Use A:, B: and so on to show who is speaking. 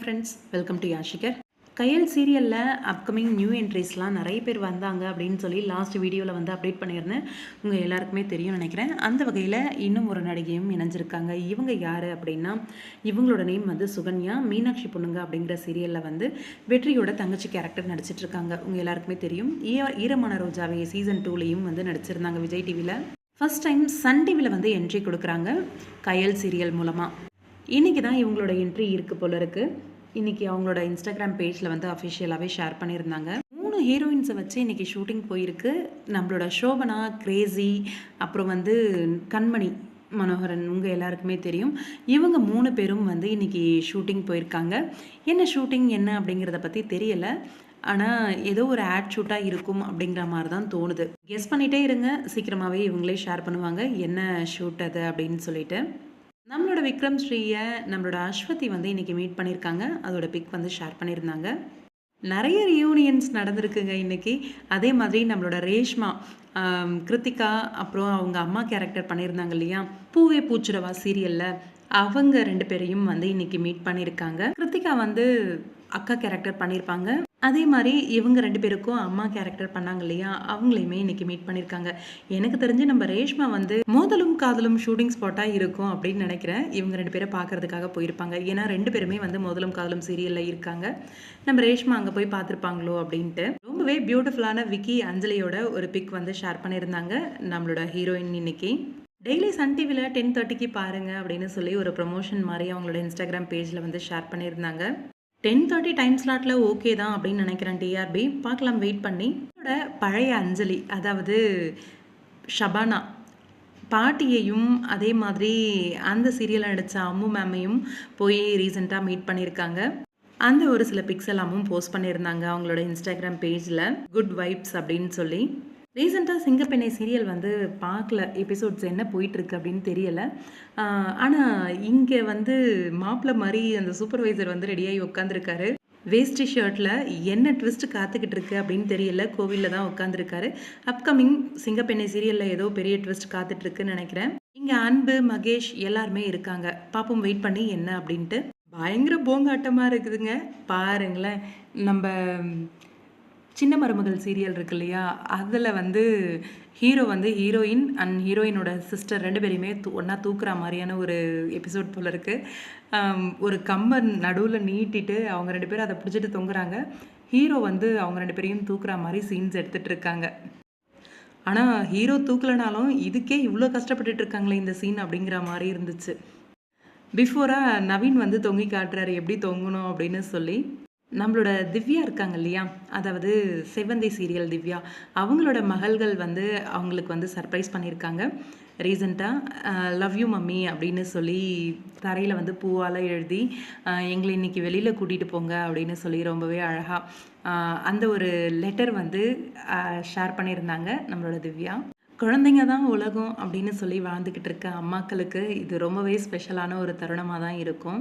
A: Friends welcome to யாஷிகர் கையல் சீரியலில் upcoming new என்ட்ரிஸ்லாம் நிறைய பேர் வந்தாங்க அப்படின்னு சொல்லி லாஸ்ட் வீடியோவில் வந்து அப்டேட் பண்ணியிருந்தேன். உங்கள் எல்லாருக்குமே தெரியும் நினைக்கிறேன். அந்த வகையில் இன்னும் ஒரு நடிகையும் இணைஞ்சிருக்காங்க. இவங்க யார் அப்படின்னா இவங்களோட நேம் வந்து சுகன்யா மீனாட்சி பொண்ணுங்க அப்படிங்கிற சீரியலில் வந்து வெற்றியோட தங்கச்சி கேரக்டர் நடிச்சிட்டு இருக்காங்க உங்கள் எல்லாருக்குமே தெரியும். ஈ- ஈரமான ரோஜாவே சீசன் டூலேயும் வந்து நடிச்சிருந்தாங்க விஜய் டிவியில் ஃபஸ்ட் டைம் சன் டிவியில் வந்து என்ட்ரி கொடுக்குறாங்க கயல் சீரியல் மூலமாக இன்றைக்கி தான் இவங்களோட என்ட்ரி இருக்குது போல இருக்குது இன்றைக்கி அவங்களோட இன்ஸ்டாகிராம் பேஜில் வந்து அஃபிஷியலாகவே ஷேர் பண்ணியிருந்தாங்க. மூணு ஹீரோயின்ஸை வச்சு இன்றைக்கி ஷூட்டிங் போயிருக்கு. நம்மளோட சோபனா கிரேசி அப்புறம் வந்து கண்மணி மனோகரன் உங்கள் எல்லாருக்குமே தெரியும். இவங்க மூணு பேரும் வந்து இன்றைக்கி ஷூட்டிங் போயிருக்காங்க. என்ன ஷூட்டிங் என்ன அப்படிங்கிறத பற்றி தெரியலை. ஆனால் ஏதோ ஒரு ஆட் ஷூட்டாக இருக்கும் அப்படிங்கிற மாதிரி தான் தோணுது. கெஸ் பண்ணிகிட்டே இருங்க. சீக்கிரமாகவே இவங்களே ஷேர் பண்ணுவாங்க. என்ன ஷூட் அது அப்படின்னு சொல்லிட்டு. நம்மளோட விக்ரம் ஸ்ரீயை நம்மளோட அஸ்வதி வந்து இன்றைக்கி மீட் பண்ணியிருக்காங்க அதோட பிக் வந்து ஷேர் பண்ணியிருந்தாங்க நிறைய ரியூனியன்ஸ் நடந்திருக்குங்க இன்றைக்கி அதே மாதிரி நம்மளோட ரேஷ்மா கிருத்திகா அப்புறம் அவங்க அம்மா கேரக்டர் பண்ணியிருந்தாங்க இல்லையா? பூவே பூச்சிரவா சீரியலில் அவங்க ரெண்டு பேரையும் வந்து இன்றைக்கி மீட் பண்ணியிருக்காங்க கிருத்திகா வந்து அக்கா கேரக்டர் பண்ணியிருப்பாங்க அதே மாதிரி இவங்க ரெண்டு பேருக்கும் அம்மா கேரக்டர் பண்ணாங்க இல்லையா? அவங்களையுமே இன்னைக்கு மீட் பண்ணியிருக்காங்க எனக்கு தெரிஞ்சு நம்ம ரேஷ்மா வந்து மோதலும் காதலும் ஷூட்டிங் ஸ்பாட்டாக இருக்கும் அப்படின்னு நினைக்கிறேன். இவங்க ரெண்டு பேரை பார்க்கறதுக்காக போயிருப்பாங்க. ஏன்னா ரெண்டு பேருமே வந்து மோதலும் காதலும் சீரியலில் இருக்காங்க. நம்ம ரேஷ்மா அங்கே போய் பார்த்துருப்பாங்களோ அப்படின்ட்டு. ரொம்பவே பியூட்டிஃபுல்லான விக்கி அஞ்சலியோட ஒரு பிக் வந்து ஷேர் பண்ணியிருந்தாங்க. நம்மளோட ஹீரோயின் இன்னைக்கு. டெய்லி சன் டிவியில் டென் தேர்ட்டிக்கு பாருங்கள் அப்படின்னு சொல்லி ஒரு ப்ரொமோஷன் மாதிரி அவங்களோட இன்ஸ்டாகிராம் பேஜில் வந்து ஷேர் பண்ணியிருந்தாங்க. டென் தேர்ட்டி டைம் ஸ்லாட்டில் ஓகே தான் அப்படின்னு நினைக்கிறேன் டிஆர்பி பார்க்கலாம் வெயிட் பண்ணி. என்னோட பழைய அஞ்சலி அதாவது ஷபானா பாட்டியையும் அதே மாதிரி அந்த சீரியலில் நடித்த அம்மு மேமையும் போய் ரீசெண்டாக மீட் பண்ணியிருக்காங்க. அந்த ஒரு சில பிக்ஸ் எல்லாமும் போஸ்ட் பண்ணியிருந்தாங்க அவங்களோட இன்ஸ்டாகிராம் பேஜில் குட் வைப்ஸ் அப்படின்னு சொல்லி. ரீசெண்டாக சிங்கப்பெண்ணை சீரியல் வந்து பார்க்கல. எபிசோட்ஸ் என்ன போயிட்டுருக்கு அப்படின்னு தெரியலை. ஆனால் இங்கே வந்து மாப்பிள்ள மாதிரி அந்த சூப்பர்வைசர் வந்து ரெடியாகி உட்காந்துருக்காரு வேஷ்டி ஷர்ட்டில் என்ன ட்விஸ்ட் காத்துக்கிட்டு இருக்கு அப்படின்னு தெரியல. கோவிலில் தான் உட்காந்துருக்காரு அப்கமிங் சிங்கப்பெண்ணை சீரியலில் ஏதோ பெரிய ட்விஸ்ட் காத்துட்ருக்குன்னு நினைக்கிறேன். இங்கே அன்பு மகேஷ் எல்லாருமே இருக்காங்க. பாப்போம் வெயிட் பண்ணி என்ன அப்படின்ட்டு. பயங்கர போங்காட்டமாக இருக்குதுங்க. பாருங்களேன். நம்ம சின்ன மருமகள் சீரியல் இருக்கு இல்லையா? அதில் வந்து ஹீரோ வந்து ஹீரோயின் அண்ட் ஹீரோயினோட சிஸ்டர் ரெண்டு பேரையுமே தூ ஒன்றா தூக்குற மாதிரியான ஒரு எபிசோட் போல் இருக்குது ஒரு கம்பன் நடுவில் நீட்டிட்டு அவங்க ரெண்டு பேரும் அதை பிடிச்சிட்டு தொங்குறாங்க. ஹீரோ வந்து அவங்க ரெண்டு பேரையும் தூக்குற மாதிரி சீன்ஸ் எடுத்துகிட்டு இருக்காங்க. ஆனால் ஹீரோ தூக்கலனாலும் இதுக்கே இவ்வளோ கஷ்டப்பட்டுட்டு இருக்காங்களே இந்த சீன் அப்படிங்கிற மாதிரி இருந்துச்சு. பிஃபோராக நவீன் வந்து தொங்கி காட்டுறாரு எப்படி தொங்கணும் அப்படின்னு சொல்லி. நம்மளோட திவ்யா இருக்காங்க இல்லையா? அதாவது செவந்தி சீரியல் திவ்யா. அவங்களோட மகள்கள் வந்து அவங்களுக்கு வந்து சர்ப்ரைஸ் பண்ணியிருக்காங்க. ரீசண்டாக லவ் யூ மம்மி அப்படின்னு சொல்லி தரையில் வந்து பூவால் எழுதி எங்களை இன்னைக்கு வெளியில் கூட்டிகிட்டு போங்க அப்படின்னு சொல்லி ரொம்பவே அழகாக அந்த ஒரு லெட்டர் வந்து ஷேர் பண்ணியிருந்தாங்க நம்மளோட திவ்யா. குழந்தைங்க தான் உலகம் அப்படின்னு சொல்லி வாழ்ந்துக்கிட்டு இருக்க அம்மாக்களுக்கு இது ரொம்பவே ஸ்பெஷலான ஒரு தருணமாக தான் இருக்கும்.